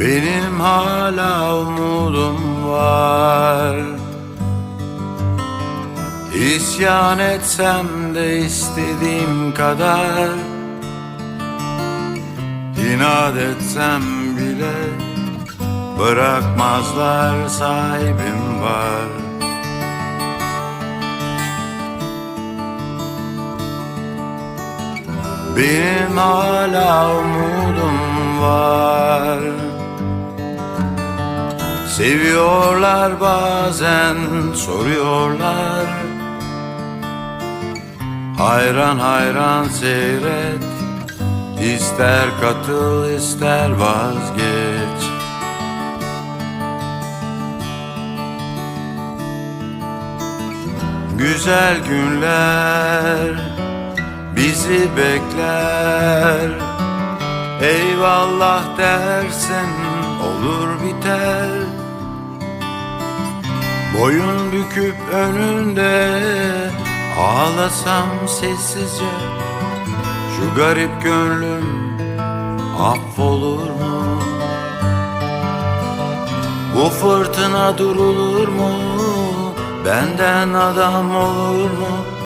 Benim hala umudum var. İsyan etsem de istediğim kadar. İnat etsem bile Bırakmazlar sahibim var. Benim hala umudum var Seviyorlar bazen soruyorlar. Hayran hayran seyret İster katıl ister vazgeç. Güzel günler bizi bekler. Eyvallah dersen olur biter Boyun büküp önünde ağlasam sessizce Şu garip gönlüm affolur mu? Bu fırtına durulur mu? Benden adam olur mu?